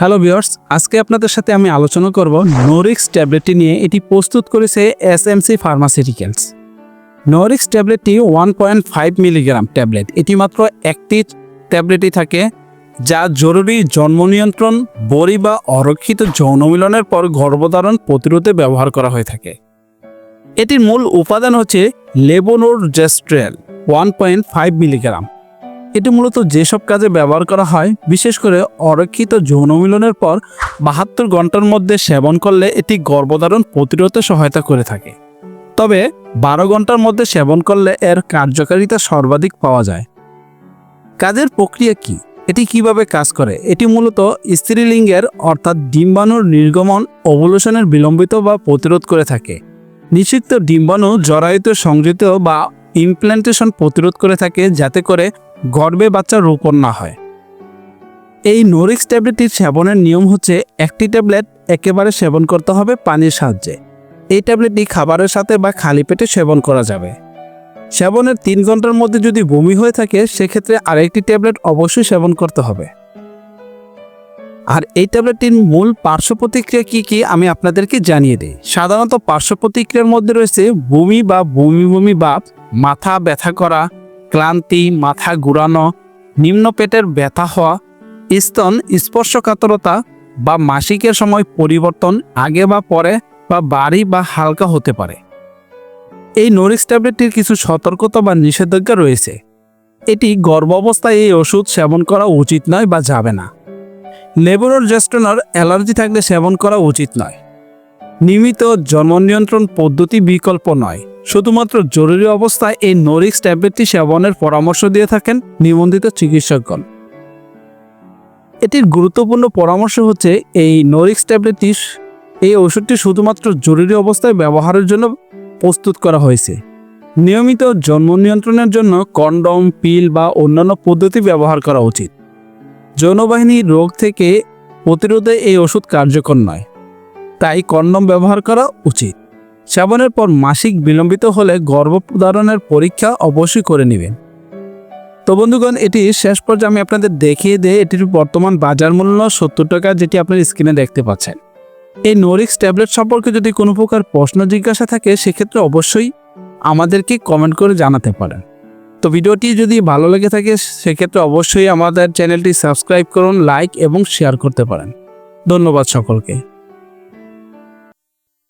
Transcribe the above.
Hello viewers, আজকে আপনাদের সাথে আমি আলোচনা করব নোরিক্স ট্যাবলেটটি নিয়ে। এটি প্রস্তুত করেছে এসএমসি ফার্মাসিউটিক্যালস। নোরিক্স ট্যাবলেটটি one point five milligram tablet. এটি মাত্র একটি ট্যাবলেটই থাকে, যা জরুরি জন্ম নিয়ন্ত্রণ, বড়ি বা অরক্ষিত যৌন মিলনের পর গর্ভধারণ প্রতিরোধে ব্যবহার করা হয়ে থাকে। এটির মূল উপাদান হচ্ছে levonorgestrel one point five milligram. এটি মূলত যেসব কাজে ব্যবহার করা হয়, বিশেষ করে অরক্ষিত যৌন মিলনের পর বাহাত্তর ঘণ্টার মধ্যে সেবন করলে এটি গর্ভধারণ প্রতিরোধে সহায়তা করে থাকে। তবে বারো ঘণ্টার মধ্যে সেবন করলে এর কার্যকারিতা সর্বাধিক পাওয়া যায়। কাজের প্রক্রিয়া কি? এটি কীভাবে কাজ করে? এটি মূলত স্ত্রীলিঙ্গের, অর্থাৎ ডিম্বাণুর নির্গমন ওভুলেশনের বিলম্বিত বা প্রতিরোধ করে থাকে। নিষিক্ত ডিম্বাণু জরায়ুতে সংযুক্ত বা ইমপ্ল্যান্টেশন প্রতিরোধ করে থাকে, যাতে করে গর্ভে বাচ্চা রোপণ না হয়। এই নোরিক্স ট্যাবলেটটির সেবনের নিয়ম হচ্ছে একটি ট্যাবলেট একেবারে সেবন করতে হবে পানির সাহায্যে। এই ট্যাবলেটটি খাবারের সাথে বা খালি পেটে সেবন করা যাবে। সেবনের তিন ঘণ্টার মধ্যে যদি বমি হয়ে থাকে, সেক্ষেত্রে আরেকটি ট্যাবলেট অবশ্যই সেবন করতে হবে। আর এই ট্যাবলেটটির মূল পার্শ্ব প্রতিক্রিয়া কী কী, আমি আপনাদেরকে জানিয়ে দিই। সাধারণত পার্শ্ব প্রতিক্রিয়ার মধ্যে রয়েছে বমি বা বমি বমি ভাব মাথা ব্যথা করা ক্লান্তি, মাথা ঘুরানো, নিম্ন পেটের ব্যথা হওয়া, স্তন স্পর্শকাতরতা বা মাসিকের সময় পরিবর্তন আগে বা পরে বা বাড়ি বা হালকা হতে পারে। এই নোরিক্স ট্যাবলেটটির কিছু সতর্কতা বা নিষেধাজ্ঞা রয়েছে। এটি গর্ভাবস্থায় এই ওষুধ সেবন করা উচিত নয় বা যাবে না। লেবুরোর জেস্টনার অ্যালার্জি থাকলে সেবন করা উচিত নয়। নিয়মিত জন্ম নিয়ন্ত্রণ পদ্ধতি বিকল্প নয়। শুধুমাত্র জরুরি অবস্থায় এই নোরিক্স ট্যাবলেটটি সেবনের পরামর্শ দিয়ে থাকেন নিবন্ধিত চিকিৎসকগণ। এটির গুরুত্বপূর্ণ পরামর্শ হচ্ছে এই নোরিক্স ট্যাবলেটটি এই ওষুধটি শুধুমাত্র জরুরি অবস্থায় ব্যবহারের জন্য প্রস্তুত করা হয়েছে। নিয়মিত জন্ম নিয়ন্ত্রণের জন্য কন্ডম, পিল বা অন্যান্য পদ্ধতি ব্যবহার করা উচিত। যৌনবাহিনী রোগ থেকে প্রতিরোধে এই ওষুধ কার্যকর নয়। তাই কন্ডম ব্যবহার করা উচিত। সেবনের পর মাসিক বিলম্বিত হলে গর্ভধারণের পরীক্ষা অবশ্যই করে নেবেন। তো বন্ধুগণ, এটি শেষ পর্যায়ে আমি আপনাদের দেখিয়ে দিয়ে এটির বর্তমান বাজার মূল্য সত্তর টাকা যেটি আপনার স্ক্রিনে দেখতে পাচ্ছেন। এই নোরিক্স ট্যাবলেট সম্পর্কে যদি কোনো প্রকার প্রশ্ন জিজ্ঞাসা থাকে, সেক্ষেত্রে অবশ্যই আমাদেরকে কমেন্ট করে জানাতে পারেন। তো ভিডিওটি যদি ভালো লেগে থাকে, সেক্ষেত্রে অবশ্যই আমাদের চ্যানেলটি সাবস্ক্রাইব করুন, লাইক এবং শেয়ার করতে পারেন। ধন্যবাদ সকলকে।